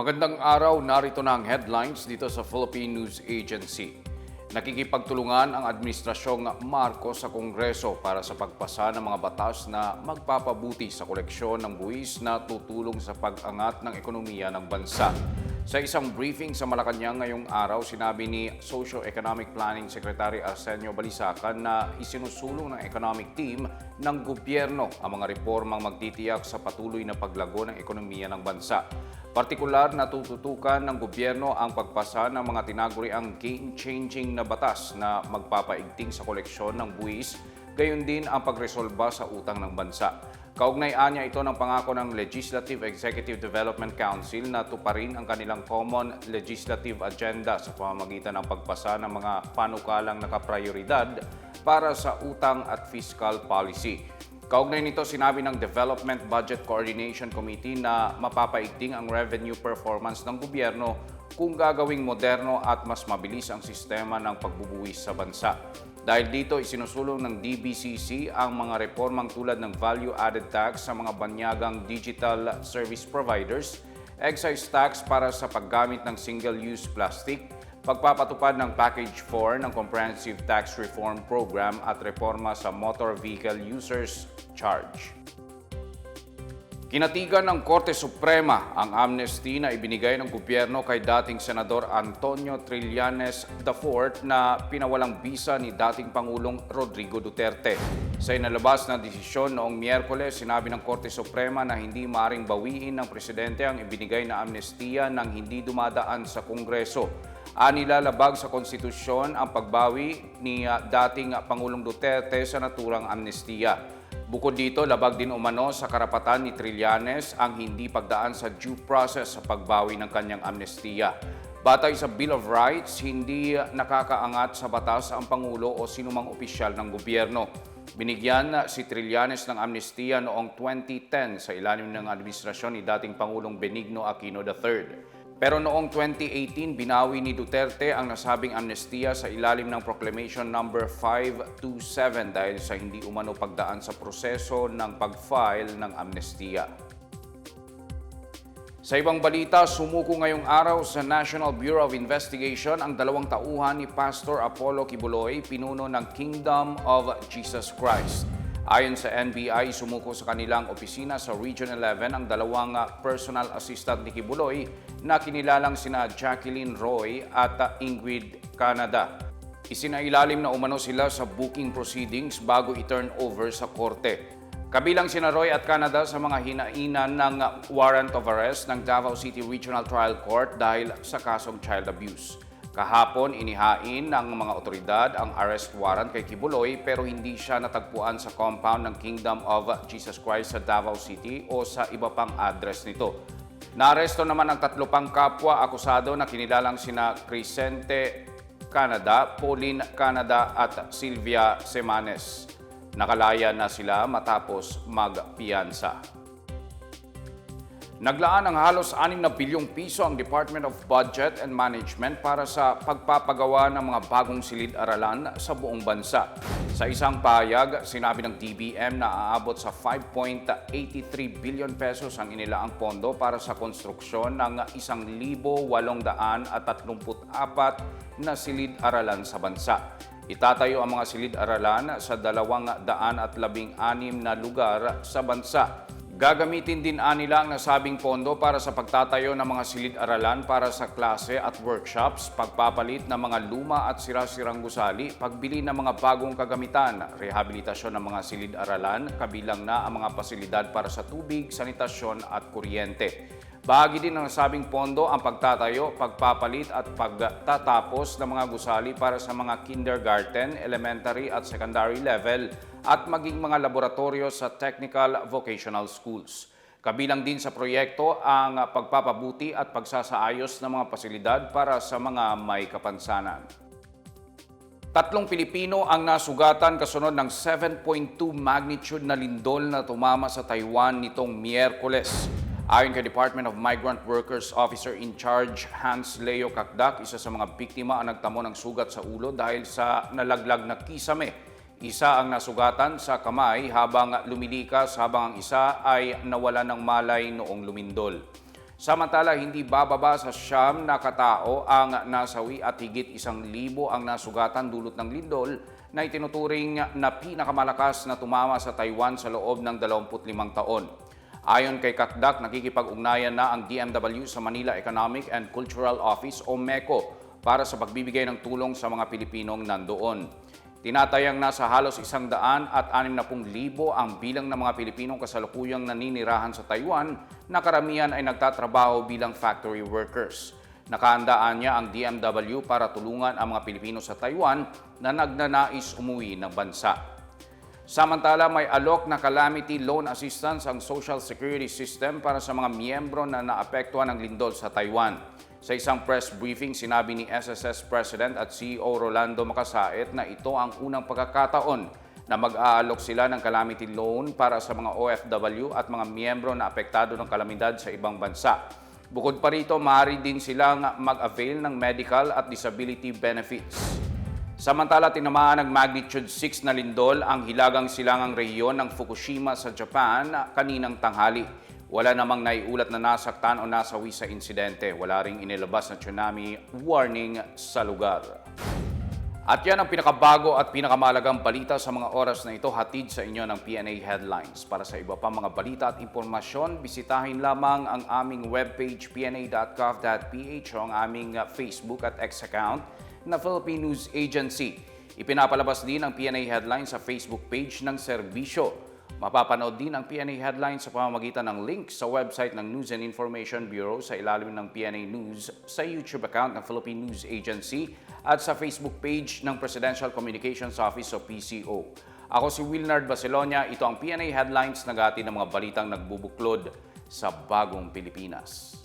Magandang araw, narito na ang headlines dito sa Philippine News Agency. Nakikipagtulungan ang Administrasyong Marcos sa Kongreso para sa pagpasa ng mga batas na magpapabuti sa koleksyon ng buwis na tutulong sa pag-angat ng ekonomiya ng bansa. Sa isang briefing sa Malacanang ngayong araw, sinabi ni Socio-Economic Planning Secretary Arsenio Balisacan na isinusulong ng economic team ng gobyerno ang mga reformang magtitiyak sa patuloy na paglago ng ekonomiya ng bansa. Partikular na tututukan ng gobyerno ang pagpasa ng mga tinaguriang game-changing na batas na magpapaigting sa koleksyon ng buwis, gayon din ang pagresolba sa utang ng bansa. Kaugnay-an niya ito ng pangako ng Legislative Executive Development Council na tuparin ang kanilang common legislative agenda sa pamamagitan ng pagpasa ng mga panukalang nakaprioridad para sa utang at fiscal policy. Kaugnay nito, sinabi ng Development Budget Coordination Committee na mapapaigting ang revenue performance ng gobyerno kung gagawing moderno at mas mabilis ang sistema ng pagbubuwis sa bansa. Dahil dito, isinusulong ng DBCC ang mga reformang tulad ng value-added tax sa mga banyagang digital service providers, excise tax para sa paggamit ng single-use plastic, pagpapatupad ng Package 4 ng Comprehensive Tax Reform Program at reforma sa Motor Vehicle Users Charge. Kinatigan ng Korte Suprema ang amnesty na ibinigay ng gobyerno kay dating Senador Antonio Trillanes IV na pinawalang bisa ni dating Pangulong Rodrigo Duterte. Sa inalabas na desisyon noong Miyerkules, sinabi ng Korte Suprema na hindi maring bawiin ng Presidente ang ibinigay na amnestiya nang hindi dumadaan sa Kongreso. Anila labag sa konstitusyon ang pagbawi ni ah, dating Pangulong Duterte sa naturang amnestiya. Bukod dito, labag din umano sa karapatan ni Trillanes ang hindi pagdaan sa due process sa pagbawi ng kanyang amnestiya. Batay sa Bill of Rights, hindi nakakaangat sa batas ang Pangulo o sinumang opisyal ng gobyerno. Binigyan si Trillanes ng amnestiya noong 2010 sa ilalim ng administrasyon ni dating Pangulong Benigno Aquino III. Pero noong 2018, binawi ni Duterte ang nasabing amnestiya sa ilalim ng Proclamation Number 527 dahil sa hindi umano pagdaan sa proseso ng pag-file ng amnestiya. Sa ibang balita, sumuko ngayong araw sa National Bureau of Investigation ang dalawang tauhan ni Pastor Apollo Kibuloy, pinuno ng Kingdom of Jesus Christ. Ayon sa NBI, sumuko sa kanilang opisina sa Region 11 ang dalawang ah, personal assistant ni Kibuloy na kinilalang sina Jacqueline Roy at ah, Ingrid Canada. Isinailalim na umano sila sa booking proceedings bago i-turn over sa korte. Kabilang sina Roy at Canada sa mga hinainan ng warrant of arrest ng Davao City Regional Trial Court dahil sa kasong child abuse. Kahapon, inihain ng mga otoridad ang arrest warrant kay Kibuloy pero hindi siya natagpuan sa compound ng Kingdom of Jesus Christ sa Davao City o sa iba pang address nito. Naaresto naman ang tatlo pang kapwa akusado na kinilalang sina Crescente Canada, Pauline Canada at Sylvia Semanes. Nakalaya na sila matapos magpiyansa. Naglaan ng halos 6 na bilyong piso ang Department of Budget and Management para sa pagpapagawa ng mga bagong silid-aralan sa buong bansa. Sa isang payag, sinabi ng DBM na aabot sa 5.83 billion pesos ang inilaang pondo para sa konstruksyon ng 1,834 na silid-aralan sa bansa. Itatayo ang mga silid-aralan sa 216 na lugar sa bansa. Gagamitin din anila ang nasabing pondo para sa pagtatayo ng mga silid-aralan para sa klase at workshops, pagpapalit ng mga luma at sira-sirang gusali, pagbili ng mga bagong kagamitan, rehabilitasyon ng mga silid-aralan, kabilang na ang mga pasilidad para sa tubig, sanitasyon at kuryente. Bahagi din ng nasabing pondo ang pagtatayo, pagpapalit at pagtatapos ng mga gusali para sa mga kindergarten, elementary at secondary level at maging mga laboratorio sa technical vocational schools. Kabilang din sa proyekto ang pagpapabuti at pagsasaayos ng mga pasilidad para sa mga may kapansanan. Tatlong Pilipino ang nasugatan kasunod ng 7.2 magnitude na lindol na tumama sa Taiwan nitong Miyerkules. Ayon kay Department of Migrant Workers Officer in Charge Hans Leo Kakdak, isa sa mga biktima ang nagtamo ng sugat sa ulo dahil sa nalaglag na kisame. Isa ang nasugatan sa kamay habang lumilikas habang ang isa ay nawala ng malay noong lumindol. Samantala, hindi bababa sa siyam na katao ang nasawi at higit isang libo ang nasugatan dulot ng lindol na itinuturing na pinakamalakas na tumama sa Taiwan sa loob ng 25 taon. Ayon kay Kakdak, nakikipag-ugnayan na ang DMW sa Manila Economic and Cultural Office o MECO para sa pagbibigay ng tulong sa mga Pilipinong nandoon. Tinatayang nasa halos isang daan at anim na pung libo ang bilang ng mga Pilipinong kasalukuyang naninirahan sa Taiwan na karamihan ay nagtatrabaho bilang factory workers. Nakahandaan niya ang DMW para tulungan ang mga Pilipino sa Taiwan na nagnanais umuwi ng bansa. Samantala, may alok na calamity loan assistance ang Social Security System para sa mga miyembro na naapektuhan ng lindol sa Taiwan. Sa isang press briefing, sinabi ni SSS President at CEO Rolando Makasait na ito ang unang pagkakataon na mag-aalok sila ng calamity loan para sa mga OFW at mga miyembro na apektado ng kalamidad sa ibang bansa. Bukod pa rito, maaari din silang mag-avail ng medical at disability benefits. Samantala, tinamaan ng magnitude 6 na lindol ang hilagang silangang rehiyon ng Fukushima sa Japan kaninang tanghali. Wala namang naiulat na nasaktan o nasawi sa insidente. Wala ring inilabas na tsunami warning sa lugar. At yan ang pinakabago at pinakamalagang balita sa mga oras na ito hatid sa inyo ng PNA Headlines. Para sa iba pa mga balita at impormasyon, bisitahin lamang ang aming webpage pna.gov.ph o ang aming Facebook at X account na Philippine News Agency. Ipinapalabas din ang PNA Headlines sa Facebook page ng serbisyo. Mapapanood din ang PNA Headlines sa pamamagitan ng link sa website ng News and Information Bureau sa ilalim ng PNA News, sa YouTube account ng Philippine News Agency at sa Facebook page ng Presidential Communications Office o PCO. Ako si Wilnard Baselonia, ito ang PNA Headlines nagati ng mga balitang nagbubuklod sa bagong Pilipinas.